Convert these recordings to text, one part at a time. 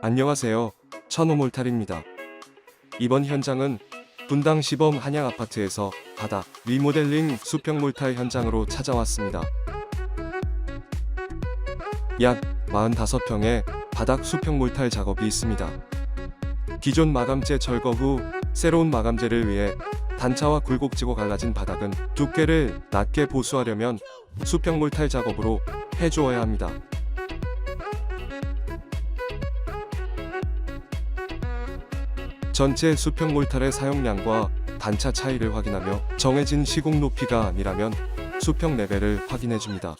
안녕하세요. 천호몰탈입니다. 이번 현장은 분당 시범 한양 아파트에서 바닥 리모델링 수평 몰탈 현장으로 찾아왔습니다. 약 45평의 바닥 수평 몰탈 작업이 있습니다. 기존 마감재 철거 후 새로운 마감재를 위해 단차와 굴곡지고 갈라진 바닥은 두께를 낮게 보수하려면 수평 몰탈 작업으로 해주어야 합니다. 전체 수평 몰탈의 사용량과 단차 차이를 확인하며 정해진 시공 높이가 아니라면 수평 레벨을 확인해 줍니다.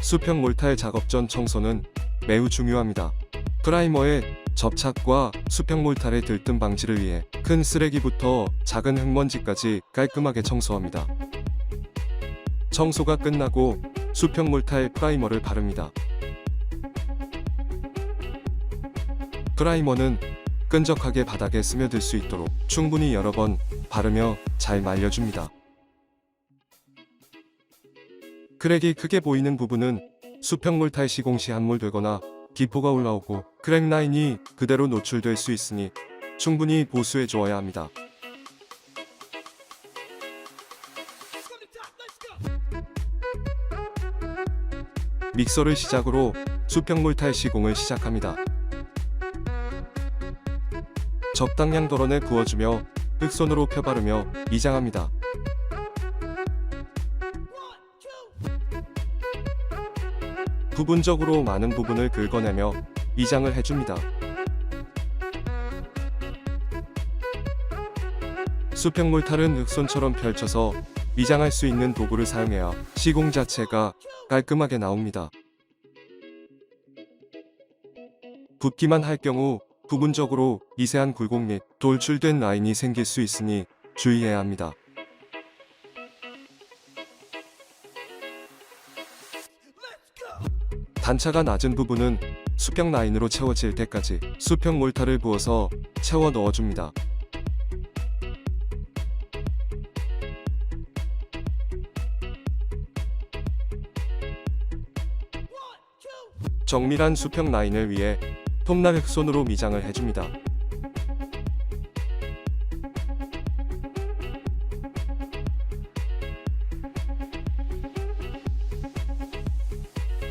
수평 몰탈 작업 전 청소는 매우 중요합니다. 프라이머의 접착과 수평 몰탈의 들뜸 방지를 위해 큰 쓰레기부터 작은 흙먼지까지 깔끔하게 청소합니다. 청소가 끝나고 수평 몰탈 프라이머를 바릅니다. 프라이머는 끈적하게 바닥에 스며들 수 있도록 충분히 여러 번 바르며 잘 말려줍니다. 크랙이 크게 보이는 부분은 수평 몰탈 시공 시 함몰되거나 기포가 올라오고 크랙 라인이 그대로 노출될 수 있으니 충분히 보수해 주어야 합니다. 믹서를 시작으로 수평몰탈 시공을 시작합니다. 적당량 덜어내 부어주며 흑손으로 펴바르며 이장합니다. 부분적으로 많은 부분을 긁어내며 이장을 해줍니다. 수평 몰탈은 흑손처럼 펼쳐서 이장할 수 있는 도구를 사용해야 시공 자체가 깔끔하게 나옵니다. 붓기만 할 경우 부분적으로 미세한 굴곡 및 돌출된 라인이 생길 수 있으니 주의해야 합니다. 단차가 낮은 부분은 수평 라인으로 채워질 때까지 수평 몰타를 부어서 채워 넣어줍니다. 정밀한 수평 라인을 위해 톱날 흑손으로 미장을 해줍니다.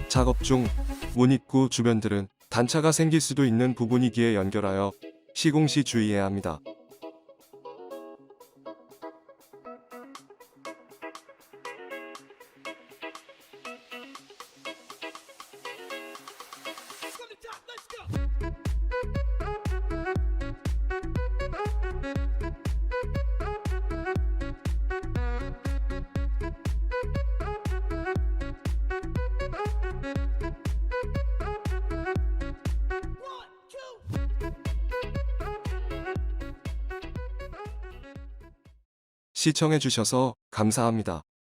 작업 중 문 입구 주변들은 단차가 생길 수도 있는 부분이기에 연결하여 시공 시 주의해야 합니다. 시청해주셔서 감사합니다.